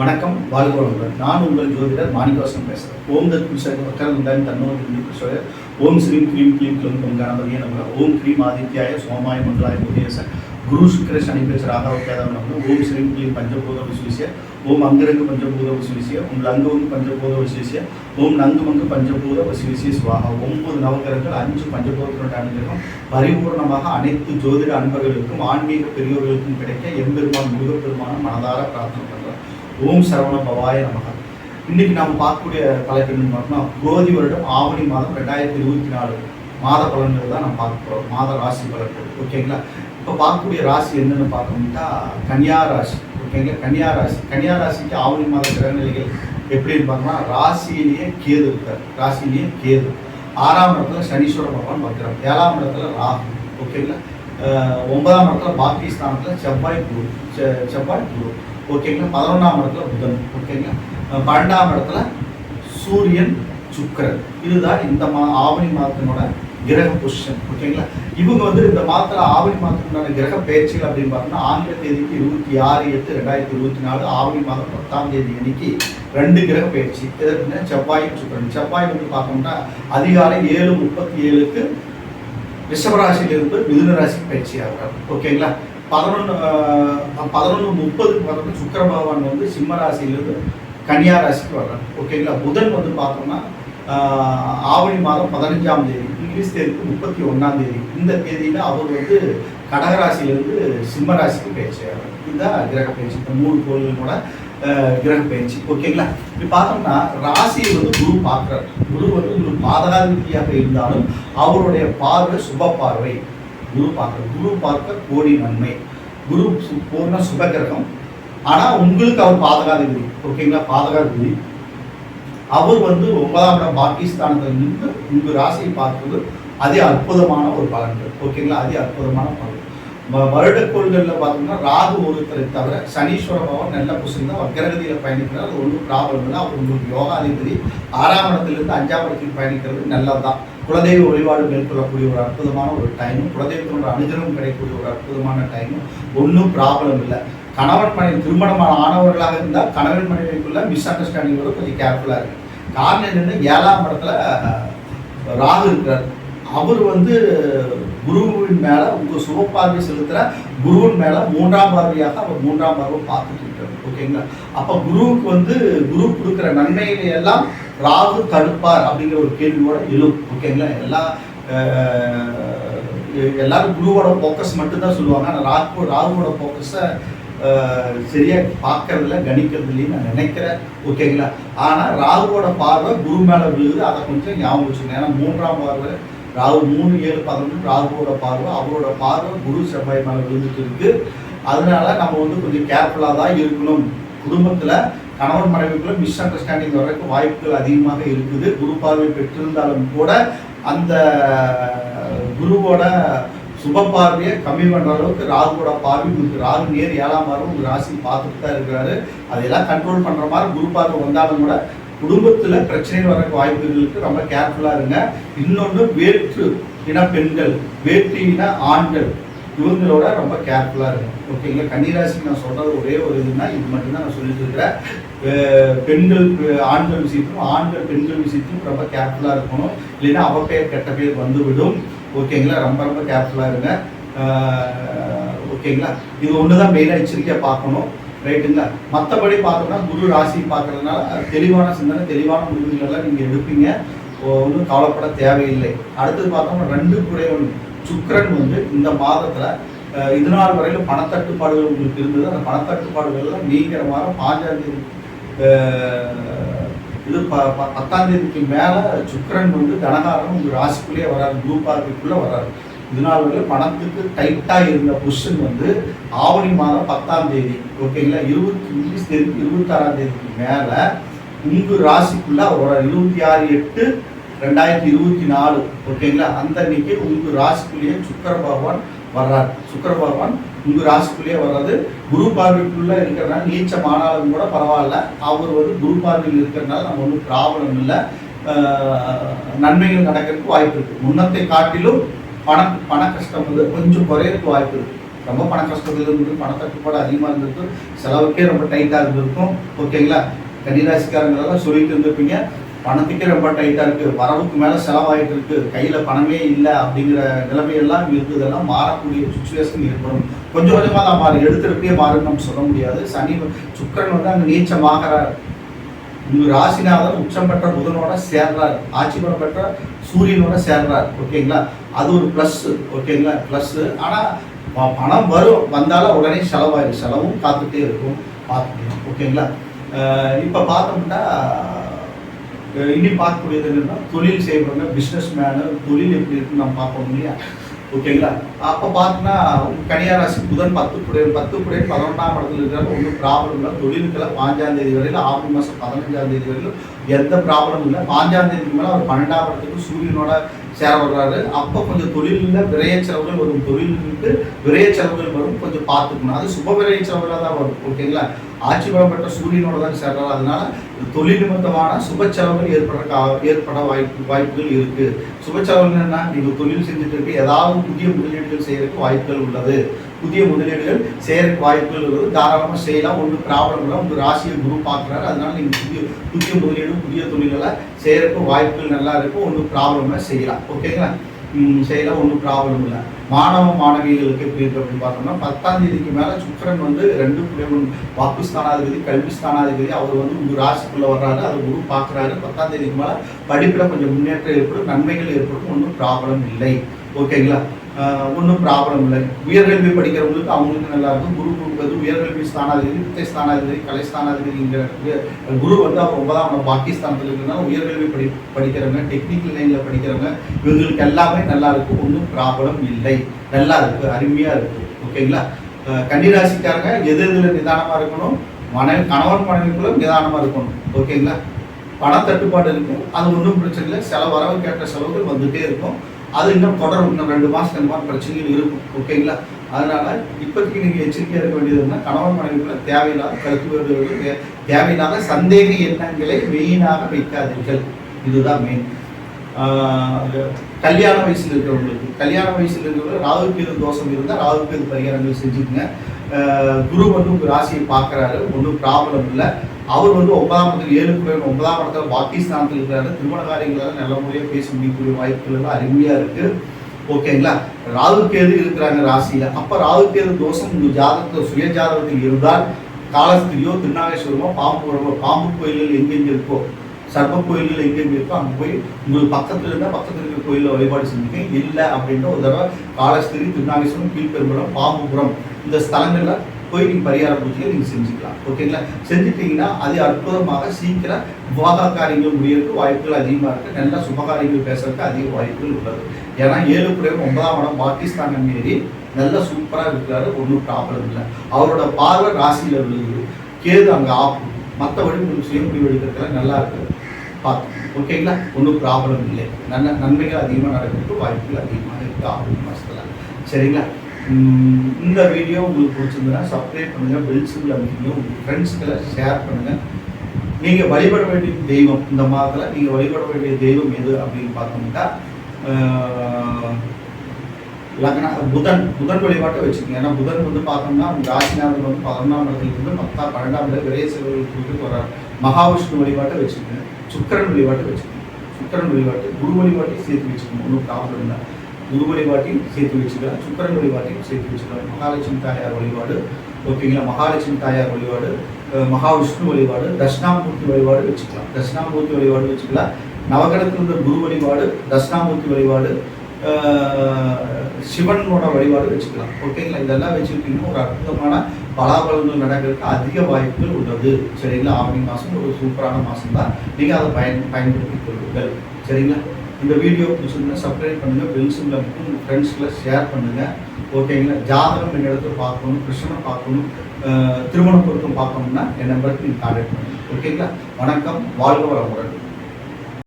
வணக்கம் வாழ்க நான் உங்கள் ஜோதிடர் மாணிக்கவாசன் பேசுகிறேன் ஓம் தத் புருஷன் வக்கரமுண்டாயின் தன்னோர் புருஷோய ஓம் ஸ்ரீம் க்ரீம் க்ளீம் க்ளம் கம் கணபதியே நமக. ஓம் க்ரீம் ஆதித்யாய சோமாய மங்களாய புதேச குரு சுக்கர சனி பேச ராகவத்தியாதவ நம்பர் ஓம் ஸ்ரீம் க்ளீம் பஞ்சபூத விசுவிசிய. ஓம் அங்கரங்கு பஞ்சபூத விசுவிசிய. ஓம் லங்கவங்கு பஞ்சபூத விசுவிசிய. ஓம் நங்குமங்கு பஞ்சபூத விசுவிசிய சுவாகா. ஒன்பது நவகிரகங்கள் அஞ்சு பஞ்சபூதத்தினுடைய அனுகிரகம். பரிபூர்ணமாக அனைத்து ஜோதிட அன்பர்களுக்கும் ஆன்மீக பெரியோர்களுக்கும் கிடைக்க எம்பெருமான் முருகப்பெருமான மனதார பிரார்த்தனை பண்ணுறோம் ஓம் சரவண பவாய நமக. இன்னைக்கு நாம் பார்க்கக்கூடிய தலைப்பு என்னன்னு பார்த்தோம்னா கோதி வருடம் ஆவணி மாதம் ரெண்டாயிரத்தி இருபத்தி நாலு மாத பலன்கள் தான் நம்ம பார்க்க போகிறோம் மாத ராசி பலன்கள். ஓகேங்களா? இப்போ பார்க்கக்கூடிய ராசி என்னென்னு பார்த்தோம்னா கன்னியா ராசி. ஓகேங்களா? கன்னியா ராசி. கன்னியா ராசிக்கு ஆவணி மாத கிரகநிலைகள் எப்படின்னு பார்த்தோம்னா ராசியிலேயே கேது இருக்கார். ராசியிலேயே கேது. ஆறாம் இடத்துல சனீஸ்வர பகவான் வக்ரம். ஏழாம் இடத்துல ராகு. ஓகேங்களா? ஒன்பதாம் இடத்துல பாகிஸ்தானத்தில் செவ்வாய் குரு. செ- செவ்வாய் குரு. ஓகேங்களா பதினொன்றாம் இடத்துல புதன். ஓகேங்களா பன்னெண்டாம் இடத்துல சூரியன் சுக்கரன். இதுதான் இந்த மா ஆவணி மாதத்தினோட கிரக பொசிஷன் ஓகேங்களா இவங்க வந்து இந்த மாதத்தில் ஆவணி மாதத்தினோட கிரக பயிற்சிகள் அப்படின்னு பார்த்தோம்னா ஆங்கில தேதிக்கு இருபத்தி ஆறு எட்டு ரெண்டாயிரத்தி இருபத்தி நாலு ஆவணி மாதம் பத்தாம் தேதி அன்னைக்கு ரெண்டு கிரக பயிற்சி. எதற்குன்னா செவ்வாயும் சுக்கிரன். செவ்வாய் வந்து பார்த்தோம்னா அதிகாலை ஏழு முப்பத்தி ஏழுக்கு ரிஷபராசியிலிருந்து மிதுன ராசி பயிற்சி ஆகிறார் ஓகேங்களா பதினொன்று பதினொன்று முப்பதுக்கு பார்த்தோம்னா சுக்கர பகவான் வந்து சிம்ம ராசியிலிருந்து கன்னியா ராசிக்கு வர்றார். ஓகேங்களா புதன் வந்து பார்த்தோம்னா ஆவணி மாதம் பதினஞ்சாம் தேதி இங்கிலீஷ் தேதிக்கு முப்பத்தி ஒன்றாம் தேதி. இந்த தேதியில் அவர் வந்து கடகராசியிலிருந்து சிம்ம ராசிக்கு பயிற்சி இதுதான் கிரக பயிற்சி. இந்த மூணு கோள்களோட கிரக பயிற்சி. ஓகேங்களா இப்படி பார்த்தோம்னா ராசியை வந்து குரு பார்க்குறார். குரு வந்து ஒரு பாதகாதிபதியாக இருந்தாலும் அவருடைய பார்வை சுப பார்வை. குரு பார்க்க குரு பார்க்க கோடி நன்மை. குரு பூர்ண சுபகிரகம். ஆனால் உங்களுக்கு அவர் பாதகாதிபதி. ஓகேங்களா பாதகாதிபதி. அவர் வந்து ஒன்பதாம் இடம் பாகிஸ்தானத்தில் நின்று உங்கள் ராசியை பார்ப்பது அதே அற்புதமான ஒரு பலன்கள் ஓகேங்களா அதே அற்புதமான பலன். வ- வருடக்கோள்களில் பார்த்தோம்னா ராகு ஒருத்தரை தவிர சனீஸ்வர பவன் நல்ல புசங்க வக்கரகதியில் பயணிக்கிறார். அது ஒன்றும் ப்ராப்ளம் இல்லை. அவர் உங்களுக்கு யோகாதிபதி. ஆறாம் இடத்துலேருந்து அஞ்சாம் இடத்தில் பயணிக்கிறது நல்லதுதான். குலதெய்வ வழிபாடு மேற்கொள்ளக்கூடிய ஒரு அற்புதமான ஒரு டைமும் குலதெய்வத்தோட அனுஜனம் கிடைக்கக்கூடிய ஒரு அற்புதமான டைமும் ஒன்றும் ப்ராப்ளம் இல்லை. கணவன் மனைவி திருமணமான ஆனவர்களாக இருந்தால் கணவன் மனைவிக்குள்ள மிஸ் அண்டர்ஸ்டாண்டிங் கூட கொஞ்சம் கேர்ஃபுல்லாக இருக்கு காரணம் என்னன்னா ஏழாம் இடத்துல ராகு இருக்கிறார். அவர் வந்து குருவின் மேல உங்க சுபப்பார்வை செலுத்துற குருவின் மேல மூன்றாம் பார்வையாக அவர் மூன்றாம் பார்வை பார்த்துட்டு இருக்காரு. ஓகேங்களா அப்ப குருவுக்கு வந்து குரு கொடுக்குற நன்மைகளை எல்லாம் ராகு தடுப்பார் அப்படிங்கிற ஒரு கேள்வியோட எழும். ஓகேங்களா எல்லா எல்லாரும் குருவோட ஃபோக்கஸ் மட்டும்தான் சொல்லுவாங்க. ஆனால் ராகு ராகுவோட ஃபோக்கஸை சரியா பார்க்கறதில்ல கணிக்கிறதுலையும் நான் நினைக்கிறேன். ஓகேங்களா ஆனால் ராகுவோட பார்வை குரு மேலே விழுகுது அதை கொஞ்சம் ஞாபகம் வச்சுக்கணும் ஏன்னா மூன்றாம் பார்வை ராகு மூணு ஏழு பதினொன்று ராகுவோட பார்வை அவரோட பார்வை குரு செவ்வாய் மேலே விழுந்துட்டு இருக்கு. அதனால நம்ம வந்து கொஞ்சம் கேர்ஃபுல்லாக தான் இருக்கணும். குடும்பத்தில் கணவன் மனைவிக்குள்ள மிஸ் அண்டர்ஸ்டாண்டிங் வர்றதுக்கு வாய்ப்புகள் அதிகமாக இருக்குது. குரு பார்வை பெற்றிருந்தாலும் கூட அந்த குருவோட சுப பார்வையை கம்மி பண்ணுற அளவுக்கு ராகுவோட பார்வை உங்களுக்கு ராகு நேர் ஏழாம் பார்வை உங்கள் ராசி பார்த்துட்டு தான் இருக்கிறாரு. அதையெல்லாம் கண்ட்ரோல் பண்ணுற மாதிரி குரு பார்வை வந்தாலும் கூட குடும்பத்தில் பிரச்சனைகள் வர வாய்ப்புகளுக்கு ரொம்ப கேர்ஃபுல்லாக இருங்க. இன்னொன்று வேற்று இன பெண்கள் வேற்று இன ஆண்கள் இவங்களோட ரொம்ப கேர்ஃபுல்லாக இருங்க. ஓகேங்களா கன்னிராசிக்கு நான் சொல்கிறது ஒரே ஒரு இதுன்னா இது மட்டும்தான் நான் சொல்லிட்டு இருக்கிறேன். பெண்கள் ஆண்கள் விஷயத்தும் ஆண்கள் பெண்கள் விஷயத்தும் ரொம்ப கேர்ஃபுல்லாக இருக்கணும். இல்லைன்னா அவ பெயர் கெட்ட பேர் வந்துவிடும். ஓகேங்களா ரொம்ப ரொம்ப கேர்ஃபுல்லாக இருங்க. ஓகேங்களா இது ஒன்று தான் மெயினாக எச்சரிக்கையாக பார்க்கணும். ரைட்டுங்களா மற்றபடி பார்த்தோம்னா குரு ராசி பார்க்கறதுனால தெளிவான சிந்தனை தெளிவான முடிவுகளெல்லாம் நீங்கள் எடுப்பீங்க. ஒன்றும் கவலைப்பட தேவையில்லை. அடுத்தது பார்த்தோம்னா ரெண்டு குறைவன் சுக்கரன் வந்து இந்த மாதத்தில் இதனால் வரையிலும் பணத்தட்டுப்பாடுகள் உங்களுக்கு இருந்தது. அந்த பணத்தட்டுப்பாடுகள்லாம் நீங்கிற மாதிரி பாஞ்சாம் தேதி இது ப ப- பத்தாம் தேதிக்கு மேலே சுக்கரன் வந்து கனகாரம் உங்கள் ராசிக்குள்ளேயே வராது குரூப் ஆர்பிக்குள்ளே வராது இதனால் வந்து பணத்துக்கு டைட்டாக இருந்த பொசிஷன் வந்து ஆவணி மாதம் பத்தாம் தேதி ஓகேங்களா இருபத்தி இங்கிலீஷ் தேதி இருபத்தாறாம் தேதிக்கு மேலே உங்கள் ராசிக்குள்ளே அவரோட இருபத்தி ஆறு எட்டு ரெண்டாயிரத்தி இருபத்தி நாலு ஓகேங்களா அந்த அன்னைக்கு உங்கள் ராசிக்குள்ளேயே சுக்கர பகவான் வர்றார். சுக்கர பகவான் உங்கள் ராசிக்குள்ளேயே வர்றது குரு பார்வைக்குள்ளே இருக்கிறனால நீச்சம் ஆனாலும் கூட பரவாயில்ல. அவர் வந்து குரு பார்வையில் இருக்கிறனால நம்ம ஒன்றும் ப்ராப்ளம் இல்லை. நன்மைகள் நடக்கிறதுக்கு வாய்ப்பு இருக்குது முன்னத்தை காட்டிலும் பண பண கஷ்டம் வந்து கொஞ்சம் குறையறதுக்கு வாய்ப்பு இருக்குது ரொம்ப பண கஷ்டம் இருந்திருக்கும் பண தட்டுப்பாடு அதிகமாக இருந்திருக்கும் செலவுக்கே ரொம்ப டைட்டாக இருந்திருக்கும். ஓகேங்களா கன்னிராசிக்காரங்களெல்லாம் சொல்லிட்டு இருந்திருப்பீங்க. பணத்துக்கே ரொம்ப டைட்டாக இருக்குது வரவுக்கு மேலே செலவாகிட்டு இருக்குது கையில் பணமே இல்லை அப்படிங்கிற நிலைமையெல்லாம் இருக்குதெல்லாம் மாறக்கூடிய சுச்சுவேஷன் ஏற்படும். கொஞ்சம் கொஞ்சமாக தான் மாறி எடுத்துருப்பே மாறுன்னு நம்ம சொல்ல முடியாது. சனி சுக்கரன் வந்து அங்கே நீச்சமாகிறார். உங்க ராசிநாதன் உச்சம் பெற்ற புதனோட சேர்றார் ஆட்சி பலம் பெற்ற சூரியனோட சேர்றார். ஓகேங்களா அது ஒரு ப்ளஸ் ஓகேங்களா ப்ளஸ் ஆனால் பணம் வரும். வந்தாலும் உடனே செலவாயிடும். செலவும் காத்துட்டே இருக்கும். பார்த்துக்கணும். ஓகேங்களா இப்போ பார்த்தோம்னா இனி பார்க்கக்கூடியது என்னன்னா தொழில் செய்கிறவங்க பிஸ்னஸ் மேனு தொழில் எப்படி இருக்குன்னு நம்ம பார்ப்போம் இல்லையா? ஓகேங்களா? அப்போ பார்த்தீங்கன்னா கன்னியாராசி புதன் பத்து புடையன் பத்து புடையன் பதினொன்றாம் இடத்துல இருக்கிற ஒன்றும் ப்ராப்ளம் இல்லை. தொழிலுக்கெல்லாம் பாஞ்சாம் தேதி வரையில் ஆறு மாதம் பதினஞ்சாம் தேதி வரையிலும் எந்த ப்ராப்ளமும் இல்லை. பாஞ்சாம் தேதிக்கு மேலே அவர் பன்னெண்டாம் இடத்துக்கு சூரியனோட சேர வர்றாரு. அப்போ கொஞ்சம் தொழிலில் விரைய செலவுகள் வரும். தொழிலுக்கு விரைய செலவுகள் வரும். கொஞ்சம் பார்த்துக்கணும் அது சுப விரைய செலவுகளாக தான் வரும். ஓகேங்களா? ஆட்சி பலம் பெற்ற சூரியனோட தான் சேர்றாரு அதனால தொழில் நிமித்தமான சுப ஏற்பட ஏற்பட வாய்ப்பு வாய்ப்புகள் இருக்கு. சுபச்செலவுகள் என்ன? நீங்கள் தொழில் செஞ்சுட்டு இருக்கு. ஏதாவது புதிய முதலீடுகள் செய்யறதுக்கு வாய்ப்புகள் உள்ளது. புதிய முதலீடுகள் செய்யறதுக்கு வாய்ப்புகள் உள்ளது. தாராளமாக செய்யலாம். ஒன்றும் ப்ராப்ளம் இல்லை. உங்கள் ராசியை குரு பார்க்குறாரு அதனால நீங்கள் புதிய புதிய முதலீடு புதிய தொழில்களை செய்யறதுக்கு வாய்ப்புகள் நல்லா இருக்கும் ஒன்றும் ப்ராப்ளமாக செய்யலாம். ஓகேங்களா? செய்யலாம் ஒன்றும் ப்ராப்ளம் இல்லை. மாணவ மாணவிகளுக்கு எப்படி இருக்கு அப்படின்னு பார்த்தோம்னா பத்தாம் தேதிக்கு மேலே சுக்கரன் வந்து ரெண்டு புள்ளியம் வாக்கு ஸ்தானாதிபதி கல்வி ஸ்தானாதிபதி அவர் வந்து உங்க ராசிக்குள்ள வர்றாரு அதை குரு பார்க்குறாரு. பத்தாம் தேதிக்கு மேலே படிப்பில் கொஞ்சம் முன்னேற்றம் ஏற்படும் நன்மைகள் ஏற்படும் ஒன்றும் ப்ராப்ளம் இல்லை. ஓகேங்களா? ஒன்றும் ப்ராப்ளம் இல்லை. உயர்கல்வி படிக்கிறவங்களுக்கு அவங்களுக்கு நல்லா இருக்கும். குரு கொடுப்பது உயர்கல்வி ஸ்தானாதிபதி வித்தை ஸ்தானாதிபதி கலை ஸ்தானாதிபதிங்கிற குரு வந்து அவர் ஒன்பதாம் இடம் பாகிஸ்தானத்தில் இருக்கிறதுனால உயர்கல்வி படி படிக்கிறவங்க டெக்னிக்கல் லைனில் படிக்கிறவங்க இவங்களுக்கு எல்லாமே நல்லா இருக்கும். ஒன்றும் ப்ராப்ளம் இல்லை. நல்லா இருக்கு. அருமையாக இருக்கு. ஓகேங்களா கன்னிராசிக்காரங்க எது எதில் நிதானமாக இருக்கணும்? மனைவி கணவன் மனைவிக்குள்ள நிதானமாக இருக்கணும். ஓகேங்களா பணத்தட்டுப்பாடு இருக்கும். அது ஒன்றும் பிரச்சனை இல்லை. செலவு வரவு கேட்ட செலவுகள் வந்துகிட்டே இருக்கும். அது இன்னும் தொடரும் இன்னும் ரெண்டு மாதம் ரெண்டு மாதம் பிரச்சனைகள் இருக்கும் ஓகேங்களா அதனால இப்போதைக்கு நீங்கள் எச்சரிக்கையாக இருக்க வேண்டியதுன்னா கணவன் மனைவிக்குள்ள தேவையில்லாத கருத்து வேறுபாடுகள், தேவையில்லாத சந்தேக எண்ணங்களை மெயினாக வைக்காதீர்கள். இதுதான் மெயின் கல்யாண வயசில் இருக்கிறவங்களுக்கு கல்யாண வயசில் இருக்கிறவங்க ராகுக்கு தோஷம் இருந்தால் ராகுக்கு பரிகாரங்கள் செஞ்சுக்கங்க. குரு வந்து உங்கள் ராசியை பார்க்குறாரு. ஒன்றும் ப்ராப்ளம் இல்லை. அவர் வந்து ஒன்பதாம் இடத்துல ஏழு பேர் ஒன்பதாம் இடத்துல பாகிஸ்தானத்தில் இருக்கிறாரு. திருமண காரியங்களால் நல்ல முறையாக பேச முடியக்கூடிய வாய்ப்புகள் எல்லாம் அருமையாக இருக்கு. ஓகேங்களா ராகு கேது இருக்கிறாங்க ராசியில். அப்போ ராகு கேது தோஷம் உங்கள் ஜாதகத்தில் சுய ஜாதகத்தில் இருந்தால் காலஸ்திரியோ திருநாகேஸ்வரமோ பாம்பு பாம்பு கோயில்கள் எங்கெங்கே இருக்கோ சர்ப்ப கோயில்கள் எங்கெங்க இருக்கோ அங்கே போய் உங்களுக்கு பக்கத்தில் இருந்தால் பக்கத்தில் இருக்கிற கோயிலில் வழிபாடு செஞ்சுங்க. இல்லை அப்படின்னா ஒரு தடவை காலஸ்திரி திருநாகேஸ்வரம் கீழ்பெரும்பலம் பாம்புபுரம் இந்த ஸ்தலங்களில் போய் நீங்கள் பரிகார பூஜையை நீங்கள் செஞ்சுக்கலாம். ஓகேங்களா? செஞ்சுட்டீங்கன்னா அது அற்புதமாக சீக்கிரம் விவாக காரியங்கள் முடியறதுக்கு வாய்ப்புகள் அதிகமாக இருக்குது நல்ல சுபகாரியங்கள் பேசுறதுக்கு அதிக வாய்ப்புகள் உள்ளது. ஏன்னா ஏழு குறைவு ஒன்பதாம் இடம் பாகிஸ்தான் மீறி நல்ல சூப்பராக இருக்கிறாரு ஒன்றும் ப்ராப்ளம் இல்லை. அவரோட பார்வை ராசியில் விழுது கேது அங்கே ஆப்பு. மற்றபடி உங்களுக்கு சுய முடிவு எடுக்கிறதுல நல்லா இருக்குது பார்த்து ஓகேங்களா? ஒன்றும் ப்ராப்ளம் இல்லை. நல்ல நன்மைகள் அதிகமாக நடக்கிறதுக்கு வாய்ப்புகள் அதிகமாக இருக்குது ஆறு மாதத்தில் சரிங்களா? இந்த வீடியோ உங்களுக்கு பிடிச்சிருந்ததுன்னா சப்ஸ்கிரைப் பண்ணுங்கள் பெல் சிம்பிள் உங்கள் ஃப்ரெண்ட்ஸ்களை ஷேர் பண்ணுங்கள் நீங்கள் வழிபட வேண்டிய தெய்வம் இந்த மாதத்தில் நீங்கள் வழிபட வேண்டிய தெய்வம் எது அப்படின்னு பார்த்தோம்னா லக்னா புதன் புதன் வழிபாட்டை வச்சுக்கோங்க. ஏன்னா புதன் வந்து பார்த்தோம்னா ராசிநாதன் வந்து பதினொன்றாம் இடத்துல இருந்து பத்தாம் பன்னெண்டாம் இடம் விரைய செல்வர்கள் வர்றார் மகாவிஷ்ணு வழிபாட்டை வச்சுக்கோங்க. சுக்கிரன் வழிபாட்டை வச்சுக்கணும். சுக்கிரன் வழிபாட்டு குரு வழிபாட்டையும் சேர்த்து வச்சுக்கணும். ஒன்றும் ப்ராப்ளம் இல்லை. குரு வழிபாட்டையும் சேர்த்து வச்சுக்கலாம். சுக்கிரன் வழிபாட்டையும் சேர்த்து வச்சுக்கலாம். மகாலட்சுமி தாயார் வழிபாடு. ஓகேங்களா மகாலட்சுமி தாயார் வழிபாடு மகாவிஷ்ணு வழிபாடு தட்சிணாமூர்த்தி வழிபாடு வச்சுக்கலாம். தட்சிணாமூர்த்தி வழிபாடு வச்சுக்கலாம். நவகிரகத்தில் குரு வழிபாடு தட்சிணாமூர்த்தி வழிபாடு சிவனோட வழிபாடு வச்சுக்கலாம். ஓகேங்களா இதெல்லாம் வச்சுக்கிட்டீங்கன்னா ஒரு அற்புதமான பலாபலங்கள் நடக்கிறதுக்கு அதிக வாய்ப்புகள் உள்ளது. சரிங்களா? ஆவணி மாதம் ஒரு சூப்பரான மாதம் தான் நீங்கள் அதை பயன் பயன்படுத்திக் கொள்ளுங்கள். சரிங்களா? இந்த வீடியோ பிடிச்சிருந்தா சப்ஸ்கிரைப் பண்ணுங்கள் பெல் மட்டும் உங்கள் ஷேர் பண்ணுங்கள் ஓகேங்களா ஜாதகம் எங்கள் இடத்துல பார்க்கணும் கிருஷ்ணனை பார்க்கணும் திருமண பொருத்தம் பார்க்கணும்னா என் நம்பருக்கு நீங்கள் கான்டாக்ட் பண்ணுங்கள் ஓகேங்களா வணக்கம். வாழ்க வளமுடன்.